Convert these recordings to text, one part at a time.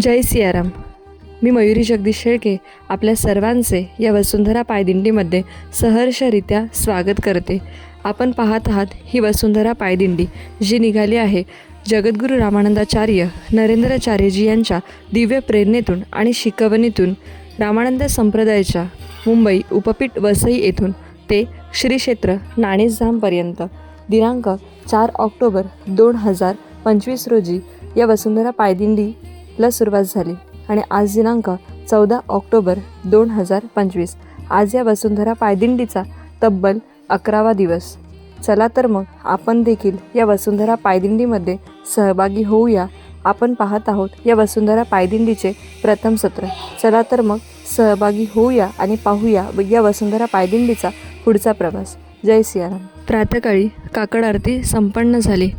जय सियाराम. मी मयुरी जगदीश शेळके आपल्या सर्वांचे या वसुंधरा पायदिंडीमध्ये सहर्षरित्या स्वागत करते. आपण पाहत आहात ही वसुंधरा पायदिंडी जी निघाली आहे जगद्गुरू रामानंदाचार्य नरेंद्राचार्यजी यांच्या दिव्य प्रेरणेतून आणि शिकवणीतून रामानंद संप्रदायाच्या मुंबई उपपीठ वसई येथून ते श्री क्षेत्र नाणेसधामपर्यंत दिनांक चार ऑक्टोबर दोन हजार पंचवीस रोजी या वसुंधरा पायदिंडी पायदिंडीला सुरुवात झाली. आणि आज दिनांक चौदा ऑक्टोबर दोन हजार पंचवीस. आज या वसुंधरा पायदिंडीचा तब्बल अकरावा दिवस. चला तर मग आपण देखील या वसुंधरा पायदिंडीमध्ये सहभागी होऊया. आपण पाहत आहोत या वसुंधरा पायदिंडीचे प्रथम सत्र. चला तर मग सहभागी होऊया आणि पाहूया व या वसुंधरा पायदिंडीचा पुढचा प्रवास. जय सियाराम. प्रातकाळी काकड आरती संपन्न झाली.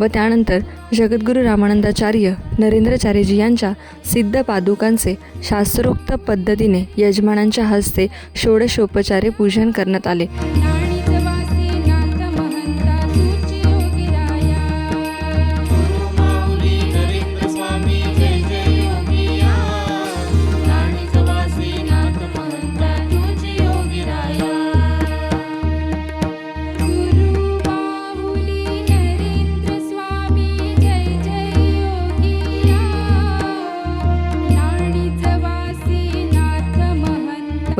व त्यानंतर जगद्गुरू रामानंदाचार्य नरेंद्रचार्यजी यांच्या सिद्ध पादुकांचे शास्त्रोक्त पद्धतीने यजमानांच्या हस्ते षोडशोपचारे पूजन करण्यात आले.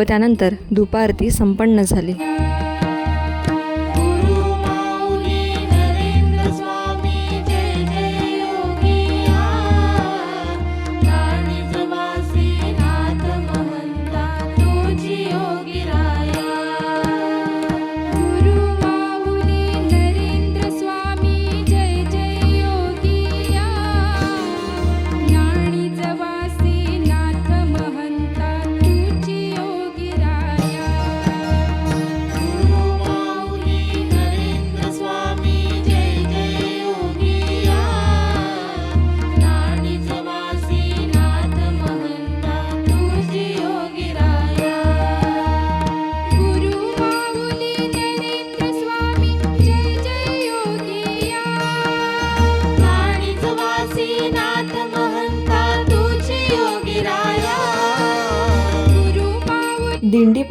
व त्यानंतर दुपारती संपन्न झाली.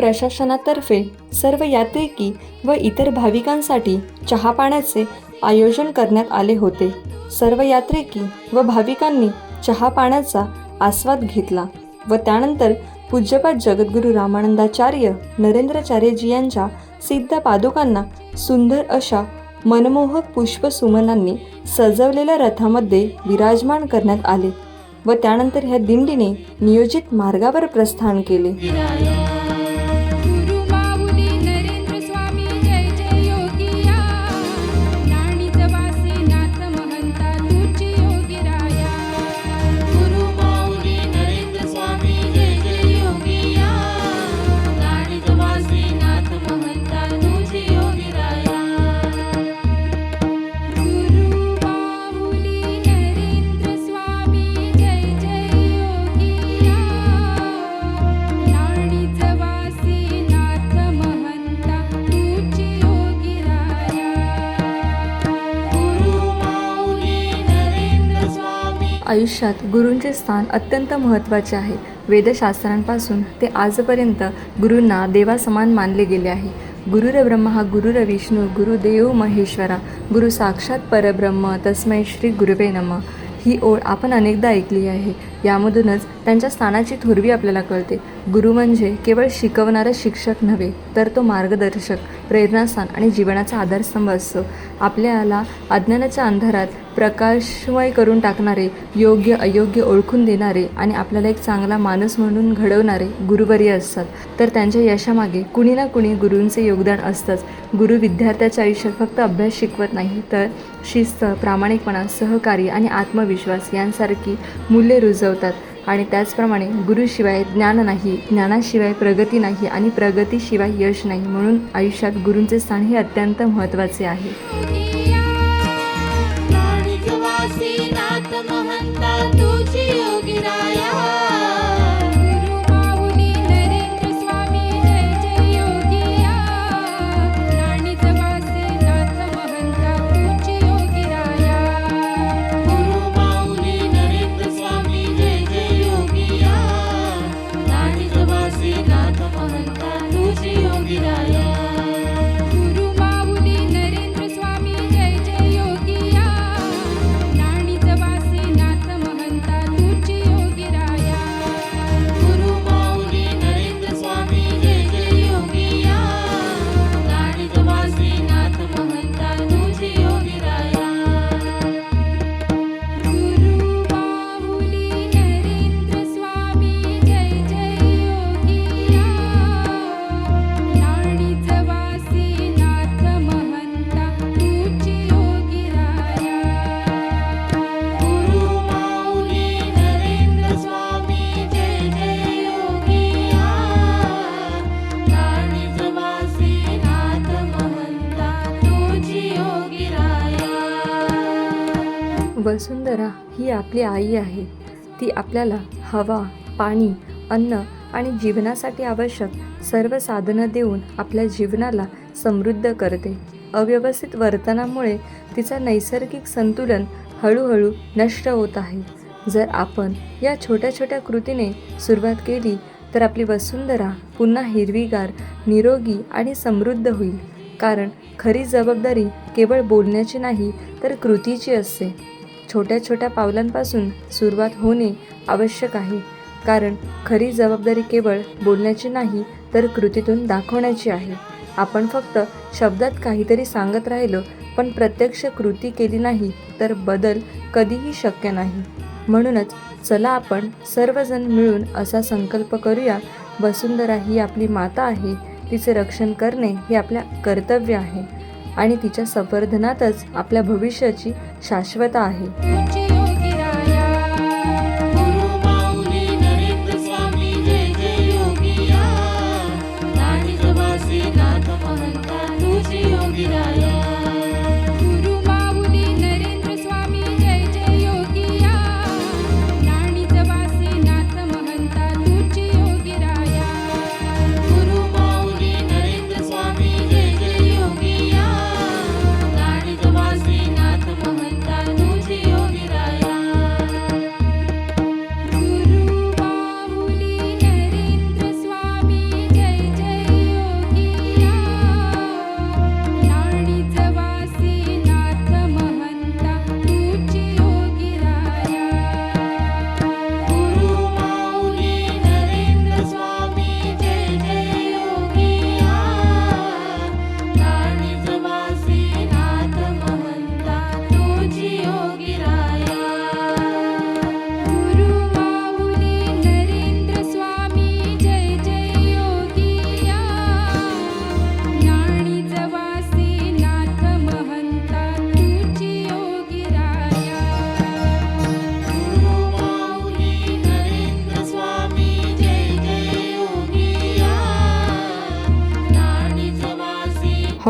प्रशासनातर्फे सर्व यात्रिकी व इतर भाविकांसाठी चहापाण्याचे आयोजन करण्यात आले होते. सर्व यात्रिकी व भाविकांनी चहापाण्याचा आस्वाद घेतला व त्यानंतर पूज्यपाद जगद्गुरू रामानंदाचार्य नरेंद्राचार्यजी यांच्या सिद्ध पादुकांना सुंदर अशा मनमोहक पुष्पसुमनांनी सजवलेल्या रथामध्ये विराजमान करण्यात आले व त्यानंतर ह्या दिंडीने नियोजित मार्गावर प्रस्थान केले. आयुष्यात गुरूंचे स्थान अत्यंत महत्त्वाचे आहे. वेदशास्त्रांपासून ते आजपर्यंत गुरूंना देवासमान मानले गेले आहे. गुरुर ब्रह्मा हा गुरुर विष्णू गुरुदेव महेश्वरा गुरु साक्षात परब्रह्म तस्मै श्री गुरुवे नम. ही ओळ आपण अनेकदा ऐकली आहे. यामधूनच त्यांच्या स्थानाची थोरवी आपल्याला कळते. गुरु म्हणजे केवळ शिकवणारा शिक्षक नव्हे तर तो मार्गदर्शक प्रेरणास्थान आणि जीवनाचा आधारस्तंभ असतो. आपल्याला अज्ञानाच्या अंधारात प्रकाशमय करून टाकणारे योग्य अयोग्य ओळखून देणारे आणि आपल्याला एक चांगला माणूस म्हणून घडवणारे गुरुवर्य असतात. तर त्यांच्या यशामागे कुणी ना कुणी गुरूंचे योगदान असतंच. गुरु विद्यार्थ्याच्या आयुष्यात फक्त अभ्यास शिकवत नाही तर शिस्त प्रामाणिकपणा सहकार्य आणि आत्मविश्वास यांसारखी मूल्य रुजव रुजवतात आणि त्याचप्रमाणे गुरुशिवाय ज्ञान नाही ज्ञानाशिवाय प्रगती नाही आणि प्रगतीशिवाय यश नाही. म्हणून आयुष्यात गुरूंचे स्थान हे अत्यंत महत्त्वाचे आहे. महंता वसुंधरा ही आपली आई आहे. ती आपल्याला हवा पाणी अन्न आणि जीवनासाठी आवश्यक सर्व साधनं देऊन आपल्या जीवनाला समृद्ध करते. अव्यवस्थित वर्तनामुळे तिचा नैसर्गिक संतुलन हळूहळू नष्ट होत आहे. जर आपण या छोट्या छोट्या कृतीने सुरुवात केली तर आपली वसुंधरा पुन्हा हिरवीगार निरोगी आणि समृद्ध होईल. कारण खरी जबाबदारी केवळ बोलण्याची नाही तर कृतीची असते. छोट्या छोट्या पावलांपासून सुरुवात होणे आवश्यक आहे. कारण खरी जबाबदारी केवळ बोलण्याची नाही तर कृतीतून दाखवण्याची आहे. आपण फक्त शब्दात काहीतरी सांगत राहिलो पण प्रत्यक्ष कृती केली नाही तर बदल कधीही शक्य नाही. म्हणूनच चला आपण सर्वजण मिळून असा संकल्प करूया वसुंधरा ही आपली माता आहे तिचे रक्षण करणे हे आपल्या कर्तव्य आहे. आणि तिच्या संवर्धनातच आपल्या भविष्याची शाश्वता आहे.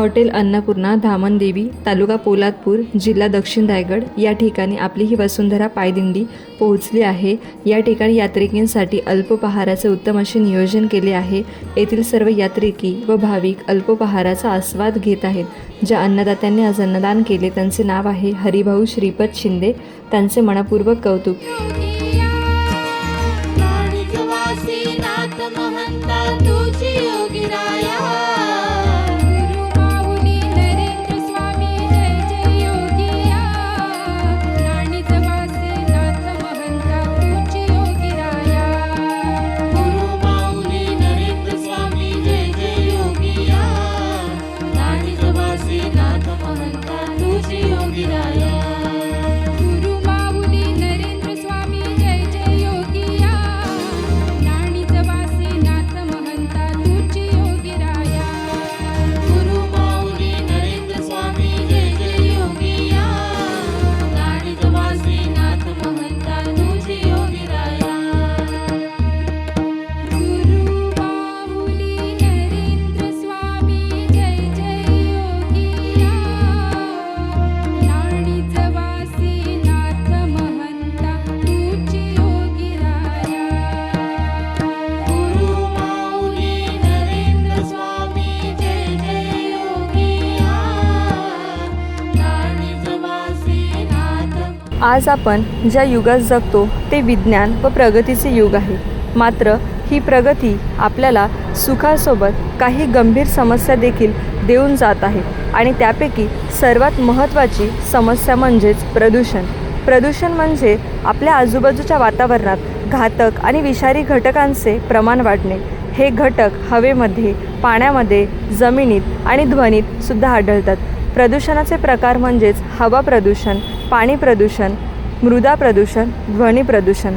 हॉटेल अन्नपूर्णा धामणदेवी तालुका पोलादपूर जिल्हा दक्षिण रायगड या ठिकाणी आपली ही वसुंधरा पायदिंडी पोहोचली आहे. या ठिकाणी यात्रिकींसाठी अल्पोपहाराचे उत्तम असे नियोजन केले आहे. येथील सर्व यात्रिकी व भाविक अल्पोपहाराचा आस्वाद घेत आहेत. ज्या अन्नदात्यांनी आज अन्नदान केले त्यांचे नाव आहे हरिभाऊ श्रीपद शिंदे. त्यांचे मनपूर्वक कौतुक. आज आपण ज्या युगात जगतो ते विज्ञान व प्रगतीचे युग आहे. मात्र ही प्रगती आपल्याला सुखासोबत काही गंभीर समस्या देखील देऊन जात आहे आणि त्यापैकी सर्वात महत्त्वाची समस्या म्हणजेच प्रदूषण. प्रदूषण म्हणजे आपल्या आजूबाजूच्या वातावरणात घातक आणि विषारी घटकांचे प्रमाण वाढणे. हे घटक हवेमध्ये पाण्यामध्ये जमिनीत आणि ध्वनीत सुद्धा आढळतात. प्रदूषणाचे प्रकार म्हणजेच हवा प्रदूषण पाणी प्रदूषण मृदा प्रदूषण ध्वनी प्रदूषण.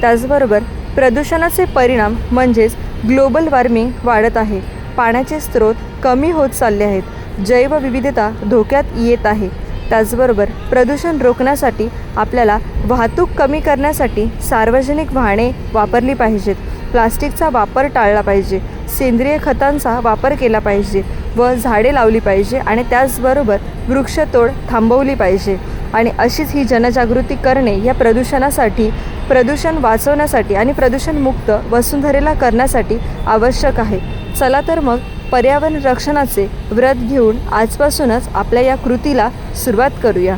त्याचबरोबर प्रदूषणाचे परिणाम म्हणजेच ग्लोबल वॉर्मिंग वाढत आहे. पाण्याचे स्रोत कमी होत चालले आहेत. जैवविविधता धोक्यात येत आहे. त्याचबरोबर प्रदूषण रोखण्यासाठी आपल्याला वाहतूक कमी करण्यासाठी सार्वजनिक वाहने वापरली पाहिजेत. प्लास्टिकचा वापर टाळला पाहिजे. सेंद्रिय खतांचा वापर केला पाहिजे व झाडे लावली पाहिजे आणि त्याचबरोबर वृक्षतोड थांबवली पाहिजे. आणि अशीच ही जनजागृती करणे या प्रदूषणासाठी प्रदूषण वाचवण्यासाठी आणि प्रदूषणमुक्त वसुंधरेला करण्यासाठी आवश्यक आहे. चला तर मग पर्यावरण रक्षणाचे व्रत घेऊन आजपासूनच आपल्या या कृतीला सुरुवात करूया.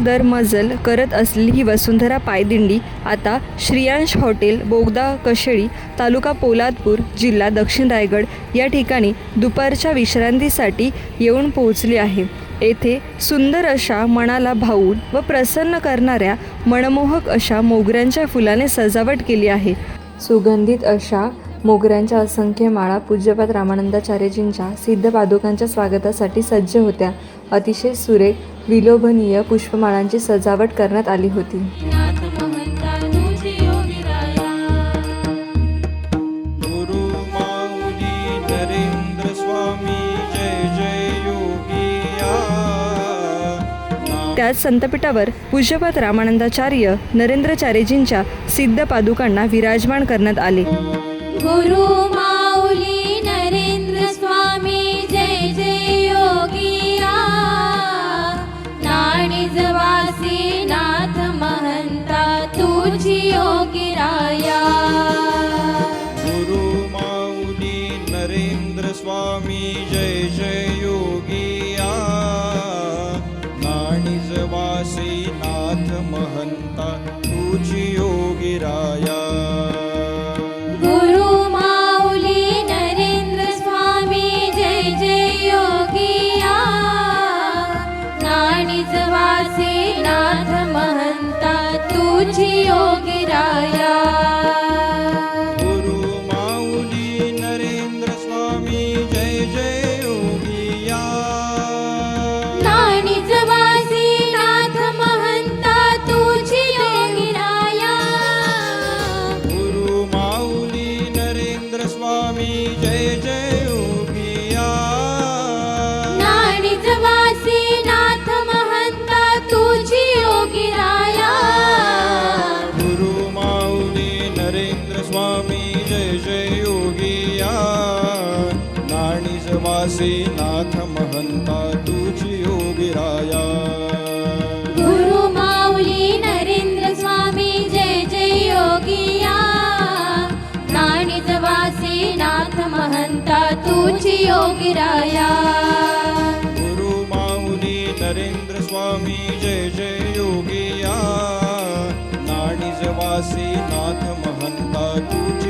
योगिया दर मजल करत असलेली ही वसुंधरा पायदिंडी आता श्रियांश हॉटेल बोगदा कशेळी तालुका पोलादपूर जिल्हा दक्षिण रायगड या ठिकाणी दुपारच्या विश्रांतीसाठी येऊन पोहोचली आहे. येथे सुंदर अशा मनाला भावून व प्रसन्न करणाऱ्या मनमोहक अशा मोगऱ्यांच्या फुलाने सजावट केली आहे. सुगंधित अशा मोगऱ्यांच्या असंख्य माळा पूज्यपाद रामानंदाचार्यजींच्या सिद्ध पादुकांच्या स्वागतासाठी सज्ज होत्या. अतिशय सुरेख विलोभनीय पुष्पमाळांची सजावट करण्यात आली होती. त्याच संतपीठावर पूज्यपाद रामानंदाचार्य नरेंद्रचार्यजींच्या सिद्ध पादुकांना विराजमान करण्यात आले. जय जय योगिया नाणीजवासी नाथ महंता तुझी योगिराया गुरु माऊली नरेंद्र स्वामी जय जय योगिया नाणिजवासी नाथ महंता तुझी योगी राया. गुरु माऊली नरेंद्र स्वामी जय जय योगिया नाणीजवासी नाथ महंता तुझी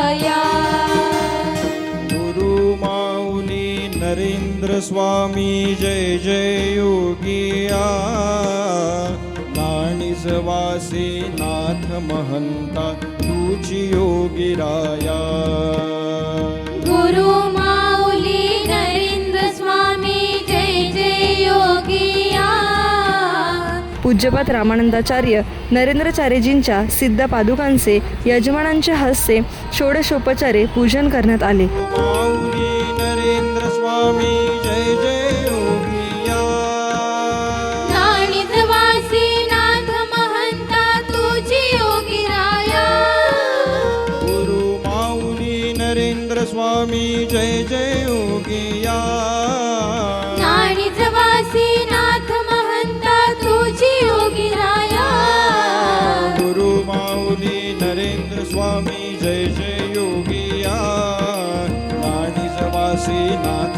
योगी राया गुरु माऊली नरेंद्र स्वामी जय जय योगिया। नाणीजवासी नाथ महंता तुझी योगिराया गुरु माऊली नरेंद्र स्वामी जय जय योगिया पूज्यपाद रामानंदाचार्य नरेंद्रचार्यजींच्या सिद्ध पादुकांचे यजमानांच्या हस्ते षोडशोपचारे पूजन करण्यात आले. माऊली नरेंद्र स्वामी जय जय योगिया नाणिजवासी नाथ महंता तुझी योगी राया. गुरु माऊली नरेंद्र स्वामी जय जय योगिया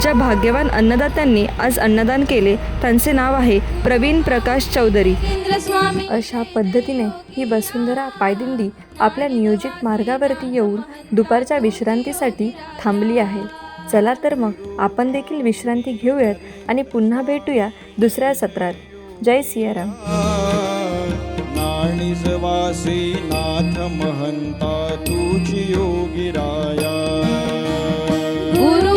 ज्या भाग्यवान अन्नदात्यांनी आज अन्नदान केले त्यांचे नाव आहे प्रवीण प्रकाश चौधरी. अशा पद्धतीने ही वसुंधरा पायदिंडी आपल्या नियोजित मार्गावरती येऊन दुपारच्या विश्रांतीसाठी थांबली आहे. चला तर मग आपण देखील विश्रांती घेऊयात आणि पुन्हा भेटूया दुसऱ्या सत्रात. जय सियाराम. नाणीजवासी नाथ महंता तुझी योगिराया ഗുരു